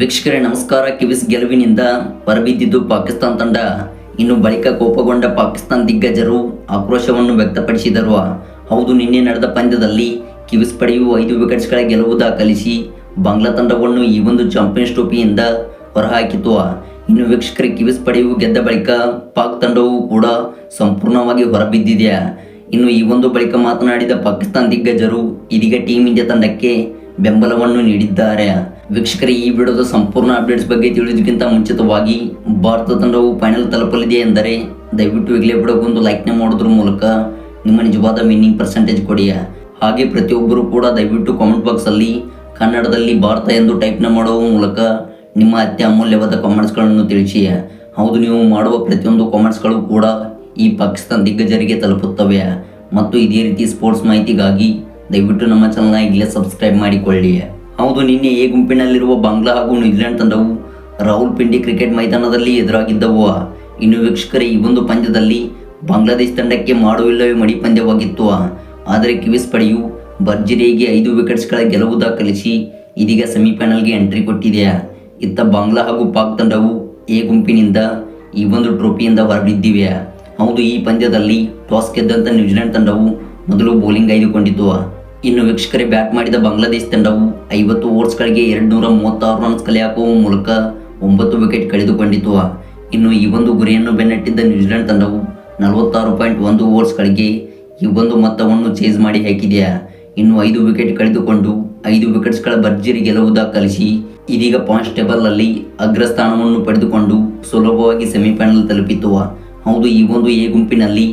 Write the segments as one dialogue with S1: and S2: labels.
S1: ವೀಕ್ಷಕರೇ, ನಮಸ್ಕಾರ. ಕಿವಿಸ್ ಗೆಲುವಿನಿಂದ ಹೊರಬಿದ್ದಿದ್ದು ಪಾಕಿಸ್ತಾನ ತಂಡ. ಇನ್ನು ಬಳಿಕ ಕೋಪಗೊಂಡ ಪಾಕಿಸ್ತಾನ ದಿಗ್ಗಜರು ಆಕ್ರೋಶವನ್ನು ವ್ಯಕ್ತಪಡಿಸಿದರು. ಹೌದು, ನಿನ್ನೆ ನಡೆದ ಪಂದ್ಯದಲ್ಲಿ ಕಿವಿಸ್ ಪಡೆಯುವ ಐದು ವಿಕೆಟ್ಸ್ಗಳ ಗೆಲುವು ದಾಖಲಿಸಿ ಬಾಂಗ್ಲಾ ತಂಡವನ್ನು ಈ ಒಂದು ಚಾಂಪಿಯನ್ಸ್ ಟ್ರೋಫಿಯಿಂದ ಹೊರಹಾಕಿತು. ಇನ್ನು ವೀಕ್ಷಕರೇ, ಕಿವಿಸ್ ಪಡೆಯುವ ಗೆದ್ದ ಬಳಿಕ ಪಾಕ್ ತಂಡವು ಕೂಡ ಸಂಪೂರ್ಣವಾಗಿ ಹೊರಬಿದ್ದಿದೆಯಾ ಇನ್ನು ಈ ಒಂದು ಬಳಿಕ ಮಾತನಾಡಿದ ಪಾಕಿಸ್ತಾನ ದಿಗ್ಗಜರು, ಇದೀಗ ಟೀಮ್ ಇಂಡಿಯಾ ತಂಡಕ್ಕೆ ಬೆಂಬಲವನ್ನು ನೀಡಿದ್ದಾರೆ. ವೀಕ್ಷಕರೇ, ಈ ವಿಡಿಯೋದ ಸಂಪೂರ್ಣ ಅಪ್ಡೇಟ್ಸ್ ಬಗ್ಗೆ ತಿಳಿಯೋದಕ್ಕಿಂತ ಮುಂಚಿತವಾಗಿ ಭಾರತ ತಂಡವು ಫೈನಲ್ ತಲುಪಲಿದೆ ಎಂದರೆ ದಯವಿಟ್ಟು ಈಗಲೇ ಬಿಡೋಕ್ಕೊಂದು ಲೈಕ್ನ ಮಾಡೋದ್ರ ಮೂಲಕ ನಿಮ್ಮ ನಿಜವಾದ ವಿನ್ನಿಂಗ್ ಪರ್ಸೆಂಟೇಜ್ ಕೊಡಿ. ಹಾಗೆ ಪ್ರತಿಯೊಬ್ಬರು ಕೂಡ ದಯವಿಟ್ಟು ಕಾಮೆಂಟ್ ಬಾಕ್ಸಲ್ಲಿ ಕನ್ನಡದಲ್ಲಿ ಭಾರತ ಎಂದು ಟೈಪ್ನ ಮಾಡುವ ಮೂಲಕ ನಿಮ್ಮ ಅತ್ಯ ಅಮೂಲ್ಯವಾದ ಕಾಮೆಂಟ್ಸ್ಗಳನ್ನು ತಿಳಿಸಿ. ಹೌದು, ನೀವು ಮಾಡುವ ಪ್ರತಿಯೊಂದು ಕಾಮೆಂಟ್ಸ್ಗಳು ಕೂಡ ಈ ಪಾಕಿಸ್ತಾನ ದಿಗ್ಗಜರಿಗೆ ತಲುಪುತ್ತವೆ. ಮತ್ತು ಇದೇ ರೀತಿ ಸ್ಪೋರ್ಟ್ಸ್ ಮಾಹಿತಿಗಾಗಿ ದಯವಿಟ್ಟು ನಮ್ಮ ಚಾನಲ್ನ ಈಗಲೇ ಸಬ್ಸ್ಕ್ರೈಬ್ ಮಾಡಿಕೊಳ್ಳಿ. ಹೌದು, ನಿನ್ನೆ ಎ ಗುಂಪಿನಲ್ಲಿರುವ ಬಾಂಗ್ಲಾ ಹಾಗೂ ನ್ಯೂಜಿಲೆಂಡ್ ತಂಡವು ರಾಹುಲ್ ಪಿಂಡಿ ಕ್ರಿಕೆಟ್ ಮೈದಾನದಲ್ಲಿ ಎದುರಾಗಿದ್ದವು. ಇನ್ನು ವೀಕ್ಷಕರೇ, ಈ ಒಂದು ಪಂದ್ಯದಲ್ಲಿ ಬಾಂಗ್ಲಾದೇಶ ತಂಡಕ್ಕೆ ಮಾಡುವಿಲ್ಲವೇ ಮಡಿ ಪಂದ್ಯವಾಗಿತ್ತು. ಆದರೆ ಕಿವಿಸ್ ಪಡೆಯು ಭರ್ಜರಿಯಾಗಿ ಐದು ವಿಕೆಟ್ಸ್ಗಳ ಗೆಲುವು ದಾಖಲಿಸಿ ಇದೀಗ ಸೆಮಿಫೈನಲ್ಗೆ ಎಂಟ್ರಿ ಕೊಟ್ಟಿದೆ. ಇತ್ತ ಬಾಂಗ್ಲಾ ಹಾಗೂ ಪಾಕ್ ತಂಡವು ಎ ಗುಂಪಿನಿಂದ ಈ ಒಂದು ಟ್ರೋಫಿಯಿಂದ ಹೊರಬಿದ್ದಿವೆ. ಹೌದು, ಈ ಪಂದ್ಯದಲ್ಲಿ ಟಾಸ್ ಗೆದ್ದಂತ ನ್ಯೂಜಿಲೆಂಡ್ ತಂಡವು ಮೊದಲು ಬೌಲಿಂಗ್ ಆಯ್ದುಕೊಂಡಿತು ಇನ್ನು ವೀಕ್ಷಕರೇ, ಬ್ಯಾಟ್ ಮಾಡಿದ ಬಾಂಗ್ಲಾದೇಶ ತಂಡವು ಐವತ್ತು ಓವರ್ಸ್ಗಳಿಗೆ ಎರಡು ನೂರ ಮೂವತ್ತಾರು ರನ್ಸ್ ಕಲೆ ಹಾಕುವ ಮೂಲಕ ಒಂಬತ್ತು ವಿಕೆಟ್ ಕಳೆದುಕೊಂಡಿತು. ಇನ್ನು ಈ ಒಂದು ಗುರಿಯನ್ನು ಬೆನ್ನಟ್ಟಿದ್ದ ನ್ಯೂಜಿಲೆಂಡ್ ತಂಡವು ನಲವತ್ತಾರು ಪಾಯಿಂಟ್ ಒಂದು ಓವರ್ಸ್ಗಳಿಗೆ ಈ ಒಂದು ಮೊತ್ತವನ್ನು ಚೇಸ್ ಮಾಡಿ ಹಾಕಿದೆಯಾ ಇನ್ನು ಐದು ವಿಕೆಟ್ ಕಳೆದುಕೊಂಡು ಐದು ವಿಕೆಟ್ಸ್ಗಳ ಭರ್ಜರಿ ಗೆಲುವು ದಾಖಲಿಸಿ ಇದೀಗ ಪಾಯಿಂಟ್ಸ್ ಟೇಬಲ್ನಲ್ಲಿ ಅಗ್ರಸ್ಥಾನವನ್ನು ಪಡೆದುಕೊಂಡು ಸುಲಭವಾಗಿ ಸೆಮಿಫೈನಲ್ ತಲುಪಿತು. ಹೌದು, ಈ ಒಂದು ಎ ಗುಂಪಿನಲ್ಲಿ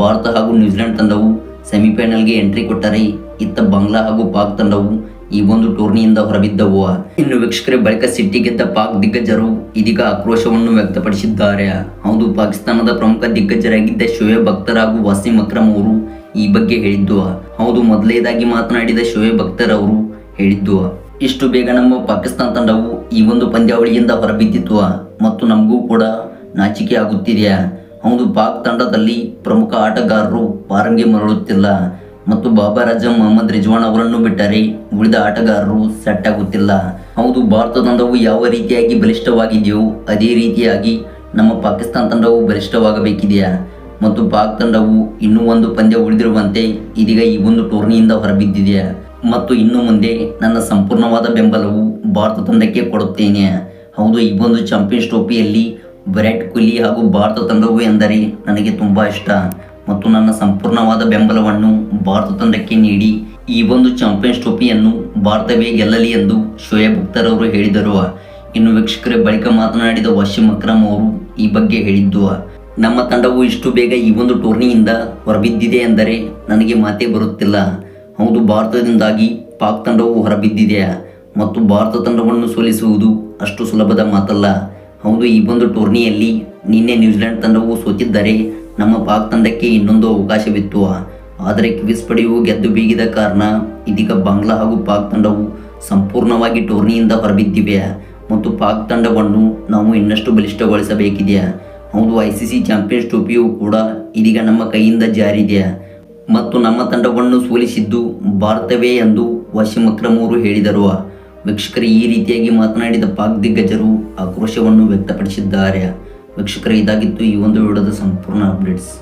S1: ಭಾರತ ಹಾಗೂ ನ್ಯೂಜಿಲೆಂಡ್ ತಂಡವು ಸೆಮಿಫೈನಲ್ಗೆ ಎಂಟ್ರಿ ಕೊಟ್ಟರೆ ಇತ್ತ ಬಾಂಗ್ಲಾ ಹಾಗೂ ಪಾಕ್ ತಂಡವು ಈ ಒಂದು ಟೂರ್ನಿಯಿಂದ ಹೊರಬಿದ್ದವು. ಇನ್ನು ವೀಕ್ಷಕರೇ, ಬಳಿಕ ಸಿಟ್ಟಿ ಗೆದ್ದ ಪಾಕ್ ದಿಗ್ಗಜರು ಇದೀಗ ಆಕ್ರೋಶವನ್ನು ವ್ಯಕ್ತಪಡಿಸಿದ್ದಾರೆ. ಹೌದು, ಪಾಕಿಸ್ತಾನದ ಪ್ರಮುಖ ದಿಗ್ಗಜರಾಗಿದ್ದ ಶೋಯೇಬ್ ಅಖ್ತರ್ ಹಾಗೂ ವಾಸಿಂ ಅಕ್ರಮ್ ಅವರು ಈ ಬಗ್ಗೆ ಹೇಳಿದ್ದು. ಹೌದು ಮೊದಲೇದಾಗಿ ಮಾತನಾಡಿದ ಶೋಯೇಬ್ ಅಖ್ತರ್ ಅವರು ಹೇಳಿದ್ದು. ಇಷ್ಟು ಬೇಗ ನಮ್ಮ ಪಾಕಿಸ್ತಾನ ತಂಡವು ಈ ಒಂದು ಪಂದ್ಯಾವಳಿಯಿಂದ ಹೊರಬಿದ್ದಿತ್ತು. ಮತ್ತು ನಮಗೂ ಕೂಡ ನಾಚಿಕೆ ಆಗುತ್ತಿದೆಯಾ ಹೌದು, ಪಾಕ್ ತಂಡದಲ್ಲಿ ಪ್ರಮುಖ ಆಟಗಾರರು ಪಾರಂಗೆ ಮರಳುತ್ತಿಲ್ಲ. ಮತ್ತು ಬಾಬರ್ ಅಜಮ್ ಮೊಹಮ್ಮದ್ ರಿಜ್ವಾನ್ ಅವರನ್ನು ಬಿಟ್ಟರೆ ಉಳಿದ ಆಟಗಾರರು ಸೆಟ್ ಆಗುತ್ತಿಲ್ಲ ಹೌದು, ಭಾರತ ತಂಡವು ಯಾವ ರೀತಿಯಾಗಿ ಬಲಿಷ್ಠವಾಗಿದೆಯೋ ಅದೇ ರೀತಿಯಾಗಿ ನಮ್ಮ ಪಾಕಿಸ್ತಾನ ತಂಡವು ಬಲಿಷ್ಠವಾಗಬೇಕಿದೆಯಾ? ಮತ್ತು ಪಾಕ್ ತಂಡವು ಇನ್ನೂ ಒಂದು ಪಂದ್ಯ ಉಳಿದಿರುವಂತೆ ಇದೀಗ ಈ ಒಂದು ಟೂರ್ನಿಯಿಂದ ಹೊರಬಿದ್ದಿದೆಯಾ? ಮತ್ತು ಇನ್ನು ಮುಂದೆ ನನ್ನ ಸಂಪೂರ್ಣವಾದ ಬೆಂಬಲವು ಭಾರತ ತಂಡಕ್ಕೆ ಕೊಡುತ್ತೇನೆ ಹೌದು, ಈ ಒಂದು ಚಾಂಪಿಯನ್ಸ್ ಟ್ರೋಫಿಯಲ್ಲಿ ವಿರಾಟ್ ಕೊಹ್ಲಿ ಹಾಗೂ ಭಾರತ ತಂಡವು ಎಂದರೆ ನನಗೆ ತುಂಬ ಇಷ್ಟ. ಮತ್ತು ನನ್ನ ಸಂಪೂರ್ಣವಾದ ಬೆಂಬಲವನ್ನು ಭಾರತ ತಂಡಕ್ಕೆ ನೀಡಿ ಈ ಒಂದು ಚಾಂಪಿಯನ್ಸ್ ಟ್ರೋಫಿಯನ್ನು ಭಾರತವೇ ಗೆಲ್ಲಲಿ ಎಂದು ಶೋಯಬ್ ಅಖ್ತರ್ ಅವರು ಹೇಳಿದರು. ಇನ್ನು ವೀಕ್ಷಕರೇ, ಬಳಿಕ ಮಾತನಾಡಿದ ವಾಶಿಂ ಅಕ್ರಮ್ ಅವರು ಈ ಬಗ್ಗೆ ಹೇಳಿದ್ದು, ನಮ್ಮ ತಂಡವು ಇಷ್ಟು ಬೇಗ ಈ ಒಂದು ಟೂರ್ನಿಯಿಂದ ಹೊರಬಿದ್ದಿದೆ ಎಂದರೆ ನನಗೆ ಮಾತೇ ಬರುತ್ತಿಲ್ಲ. ಹೌದು, ಭಾರತದಿಂದಾಗಿ ಪಾಕ್ ತಂಡವು ಹೊರಬಿದ್ದಿದೆ ಮತ್ತು ಭಾರತ ತಂಡವನ್ನು ಸೋಲಿಸುವುದು ಅಷ್ಟು ಸುಲಭದ ಮಾತಲ್ಲ. ಹೌದು, ಈ ಒಂದು ಟೂರ್ನಿಯಲ್ಲಿ ನಿನ್ನೆ ನ್ಯೂಜಿಲೆಂಡ್ ತಂಡವು ಸೋತಿದ್ದರೆ ನಮ್ಮ ಪಾಕ್ ತಂಡಕ್ಕೆ ಇನ್ನೊಂದು ಅವಕಾಶವಿತ್ತು. ಆದರೆ ಕಿವಿಸ್ ಪಡೆಯುವ ಗೆದ್ದು ಬೀಗಿದ ಕಾರಣ ಇದೀಗ ಬಾಂಗ್ಲಾ ಹಾಗೂ ಪಾಕ್ ತಂಡವು ಸಂಪೂರ್ಣವಾಗಿ ಟೂರ್ನಿಯಿಂದ ಹೊರಬಿದ್ದಿವೆ. ಮತ್ತು ಪಾಕ್ ತಂಡವನ್ನು ನಾವು ಇನ್ನಷ್ಟು ಬಲಿಷ್ಠಗೊಳಿಸಬೇಕಿದೆ. ಹೌದು ಐ ಸಿ ಸಿ ಚಾಂಪಿಯನ್ಸ್ ಟ್ರೋಫಿಯು ಕೂಡ ಇದೀಗ ನಮ್ಮ ಕೈಯಿಂದ ಜಾರಿದೆ. ಮತ್ತು ನಮ್ಮ ತಂಡವನ್ನು ಸೋಲಿಸಿದ್ದು ಭಾರತವೇ ಎಂದು ವಾಶಿಂ ಅಕ್ರಮ್ ಅವರು ಹೇಳಿದರು. ವೀಕ್ಷಕರು, ಈ ರೀತಿಯಾಗಿ ಮಾತನಾಡಿದ ಪಾಕ್ ದಿಗ್ಗಜರು ಆಕ್ರೋಶವನ್ನು ವ್ಯಕ್ತಪಡಿಸಿದ್ದಾರೆ. ವೀಕ್ಷಕರು ಇದಾಗಿತ್ತು ಈ ಒಂದು ವಿಡಿಯೋದ ಸಂಪೂರ್ಣ ಅಪ್ಡೇಟ್ಸ್.